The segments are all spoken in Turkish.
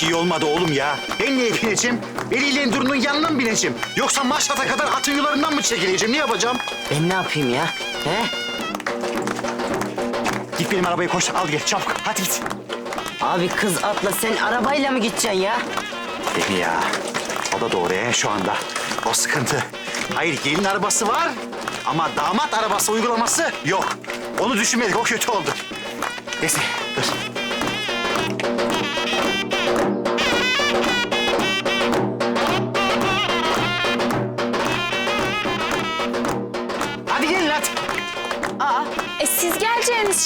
şey hiç iyi olmadı oğlum ya. Ben neye bineceğim? Veliyle Duru'nun yanına mı bineceğim? Yoksa Maşat'a kadar atın yularından mı çekileceğim? Ne yapacağım? Ben ne yapayım ya? He? Git benim arabayı koş al gel çabuk. Hadi git. Abi kız atla sen arabayla mı gideceksin ya? Değil mi ya? O da doğru ya şu anda. O sıkıntı. Hayır gelin arabası var ama damat arabası uygulaması yok. Onu düşünmedik o kötü oldu. Neyse dur.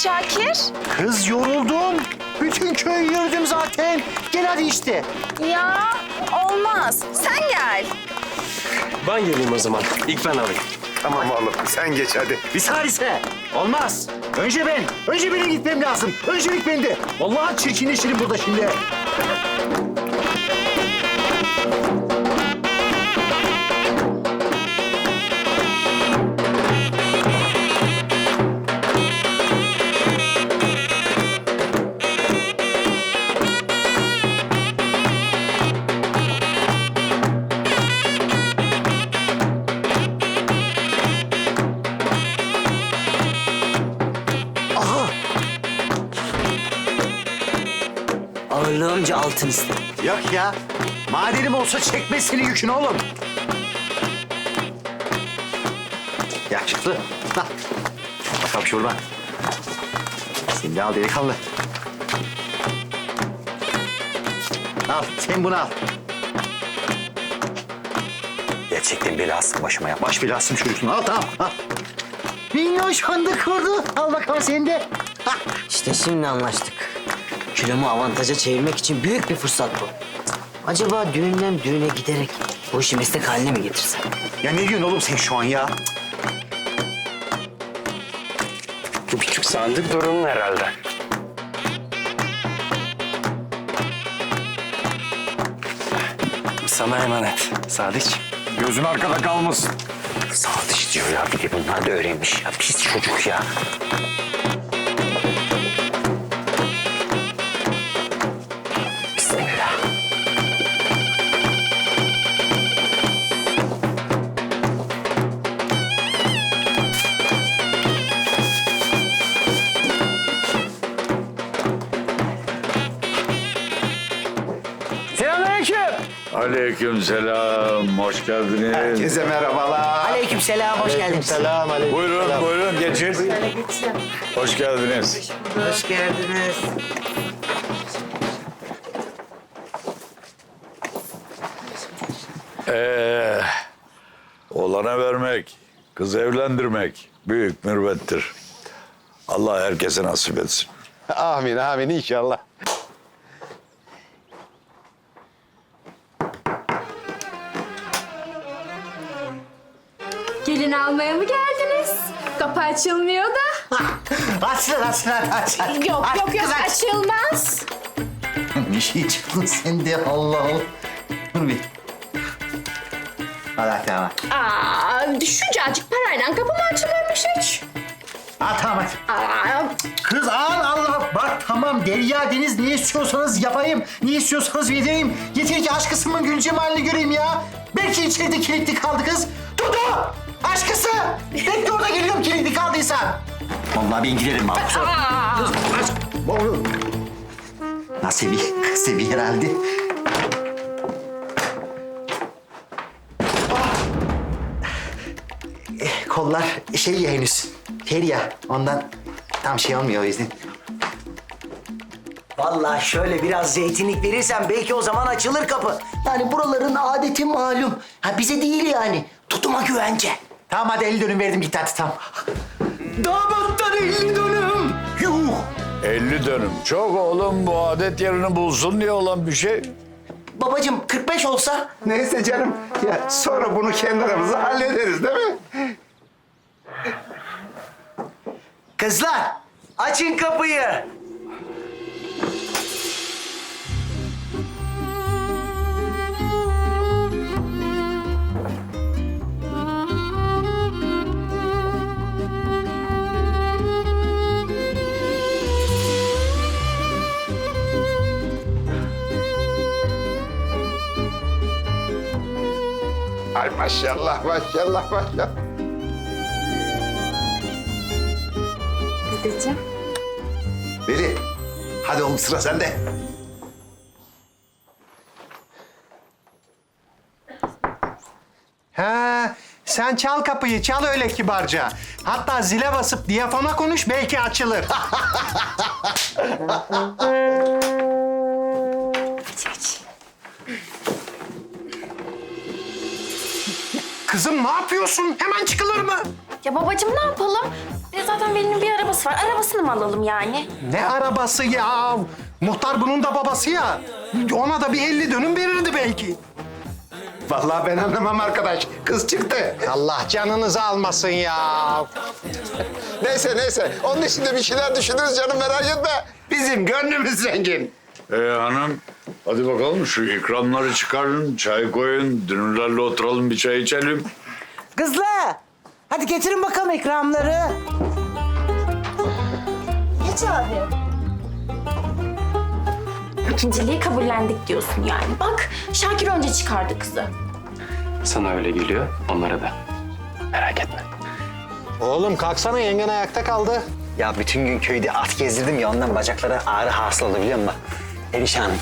Şakir. Kız yoruldum. Bütün köyü yürüdüm zaten. Gel hadi işte. Ya olmaz. Sen gel. Ben geleyim o zaman. İlk ben alayım. Tamam oğlum sen geç hadi. Bir salise. Olmaz. Önce ben. Önce benim gitmem lazım. Öncelik bende. Vallahi çirkinleşirim burada şimdi. İstedim. Yok ya. Madenim olsa çekmezsini yükün oğlum. Yakışıklı. Hah. Bakalım şuradan. Sen de al delikanlı. Al, sen bunu al. Gerçekten belasın başıma ya. Baş belasın çocuksun. Al tamam. Al. Minnoş kurdu. Al bakalım sen de. İşte şimdi anlaştık. Kilomu avantaja çevirmek için büyük bir fırsat bu. Acaba düğünden düğüne giderek bu işi meslek haline mi getirsem? Ya ne diyorsun oğlum sen şu an ya? Bu küçük sandık Doruk'un herhalde. Sana emanet. Sadıç. Gözün arkada kalmasın. Sadıç diyor ya. Bir de bunlar da öğrenmiş ya. Pis çocuk ya. Selamünaleyküm. Aleykümselam, hoş geldiniz. Herkese merhabalar. Aleykümselam, hoş geldiniz. Selam aleyküm. Buyurun, buyurun geçin. Hoş geldiniz. Hoş geldiniz. Ee, oğlana vermek, kız evlendirmek büyük mürvettir. Allah herkese nasip etsin. Amin amin inşallah. Gelin almaya mı geldiniz? Kapı açılmıyor da. Açsın, açsın, hadi aç. aç. Yok yok yok açılmaz. Bir şey çıktın sen de Allah Allah. Dur bir. Hadi tamam. Aa, düşüncacık parayla kapı mı açılırmış hiç? Ha tamam. Aa, Kız al Allah. Bak tamam Derya Deniz ne istiyorsanız yapayım. Ne istiyorsanız vereyim. Yeter ki aşk kısmın gül cemalini göreyim ya. Belki içeride kilitli kaldı kız. Dudu! Aşkısı! Bekle orada geliyorum kilitli kaldıysan. Vallahi ben girerim abi. Kız aşk. Oğlum. Kız seviye herhalde. Eh, kollar şey ya henüz. Ter ya. Ondan tam şey olmuyor o yüzden. Vallahi şöyle biraz zeytinlik verirsen belki o zaman açılır kapı. Yani buraların adeti malum. Ha bize değil yani. Tutuma güvence. Tamam hadi 50 dönüm verdim git hadi tamam. Damattan elli dönüm. Yuh! 50 dönüm. Çok oğlum bu adet yerini bulsun diye olan bir şey. Babacığım 45 olsa Neyse canım. Ya sonra bunu kendi aramızda hallederiz değil mi? Kızlar açın kapıyı. Maşallah maşallah maşallah. Dedeciğim. Veli hadi oğlum sıra sende. Ha, sen çal kapıyı, çal öyle kibarca. Hatta zile basıp diyafona konuş, belki açılır. Kızım ne yapıyorsun? Hemen çıkılır mı? Ya babacığım ne yapalım? Ya zaten Veli'nin bir arabası var. Arabasını mı alalım yani? Ne arabası ya? Muhtar bunun da babası ya. Ona da bir 50 dönüm verirdi belki. Vallahi ben anlamam arkadaş. Kız çıktı. Allah canınızı almasın ya. Neyse neyse. Onun için de bir şeyler düşünürüz canım merak etme. Bizim gönlümüz zengin. Ee hanım hadi bakalım şu ikramları çıkarın, çay koyun, dünürlerle oturalım bir çay içelim. Kızlar, hadi getirin bakalım ikramları. Geç abi. İkinciliği kabullendik diyorsun yani. Bak Şakir önce çıkardı kızı. Sana öyle geliyor, onlara da. Merak etme. Oğlum kalksana yengen ayakta kaldı. Ya bütün gün köyde at gezdirdim ya ondan bacaklara ağrı hasıl oldu biliyor musun? Perişanım.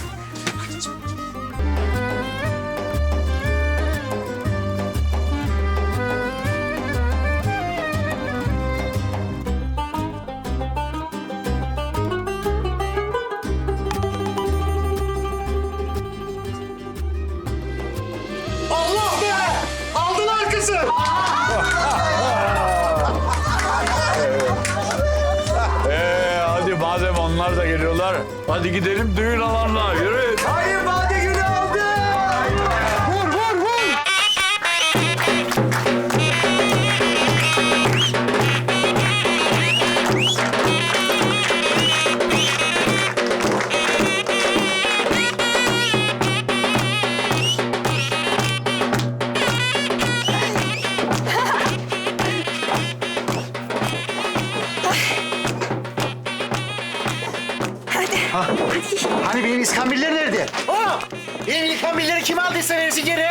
Onlar da geliyorlar, hadi gidelim düğün alanına yürü. Hani benim iskambiller nerede? O! Benim iskambilleri kim aldıysa versin geri.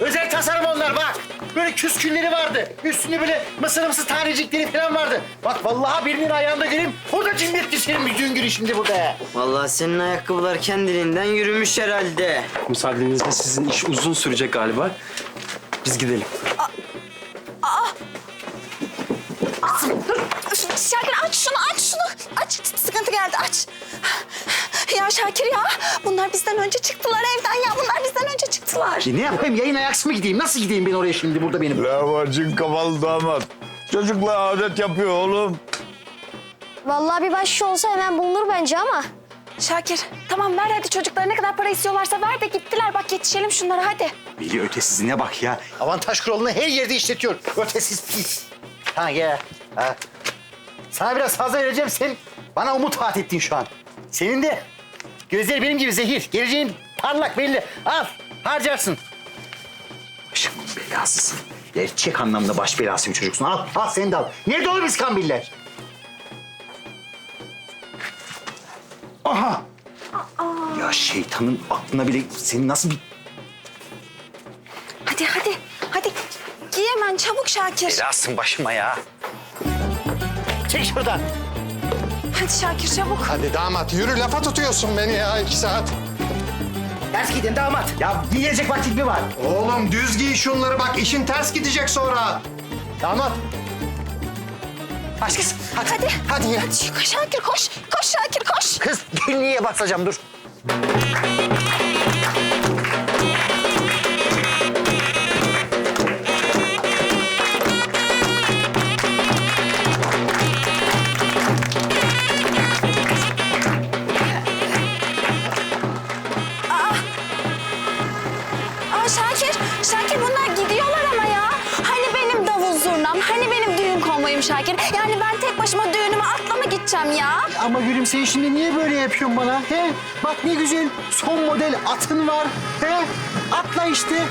Özel tasarım onlar bak. Böyle küskünleri vardı. Üstünde böyle mısır mısır tanecikleri falan vardı. Bak vallahi birinin ayağında göreyim. Burada cinnetti senin bir gün şimdi burada. Vallahi senin ayakkabılar kendiliğinden yürümüş herhalde. Müsaadenizle sizin iş uzun sürecek galiba. Biz gidelim. Şakir aç şunu aç şunu. Aç sıkıntı geldi aç. Ya Şakir ya bunlar bizden önce çıktılar evden ya bunlar bizden önce çıktılar. E ne yapayım yayın ayaksı mı gideyim? Nasıl gideyim ben oraya şimdi burada benim? Lavacın kafalı damat. Çocukla adet yapıyor oğlum. Vallahi bir baş olsa hemen bulunur bence ama. Şakir tamam ver hadi çocuklara ne kadar para istiyorlarsa ver de gittiler bak yetişelim şunlara hadi. Veli ötesizine bak ya. Avantaj kuralını her yerde işletiyor. Ötesiz pis. Ha gel. Ha. Sana biraz fazla vereceğim sen. Bana umut vaat ettin şu an. Senin de gözleri benim gibi zehir. Geleceğin parlak belli. Al harcarsın. Başımın belasısın. Gerçek anlamda baş belası bir çocuksun. Al, al sen de al. Nerede oğlum iskambiller? Aha! Ya şeytanın aklına bile senin nasıl bir Hadi hadi hadi giy hemen çabuk Şakir. Belasın başıma ya. Çek şuradan. Hadi Şakir çabuk. Hadi damat yürü lafa tutuyorsun beni ya iki saat. Ters gidin damat. Ya giyecek vakit mi var? Oğlum düz giy şunları bak işin ters gidecek sonra. Damat. Kız. Hadi. Hadi. Hadi ya. Hadi koş Şakir koş. Koş Şakir koş. Kız günlüğe basacağım dur. Şakir. Yani ben tek başıma düğünüme atla mı gideceğim ya? Ama gülüm sen şimdi niye böyle yapıyorsun bana? He? Bak ne güzel son model atın var. He? Atla işte.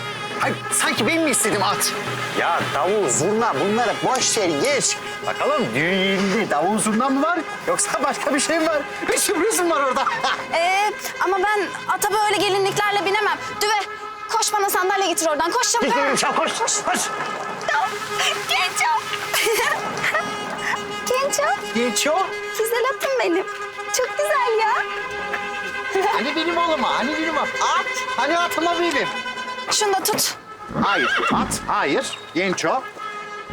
Ay, sanki ben mi istedim at? Ya davul, zurna bunları boş ver geç. Bakalım düğünde davul zurna mı var? Yoksa başka bir şey mi var? Bir sürprizim var orada. Ee, ama ben ata böyle gelinliklerle binemem. Düve, koş bana sandalye getir oradan. Koş çabuk. hemen. Sen koş, koş. Tamam. Genço. Genço. Genço. Güzel atım benim. Çok güzel ya. Hani benim oğlum hani benim at. Hani atıma benim. Şunu da tut. Hayır at, hayır. Genço.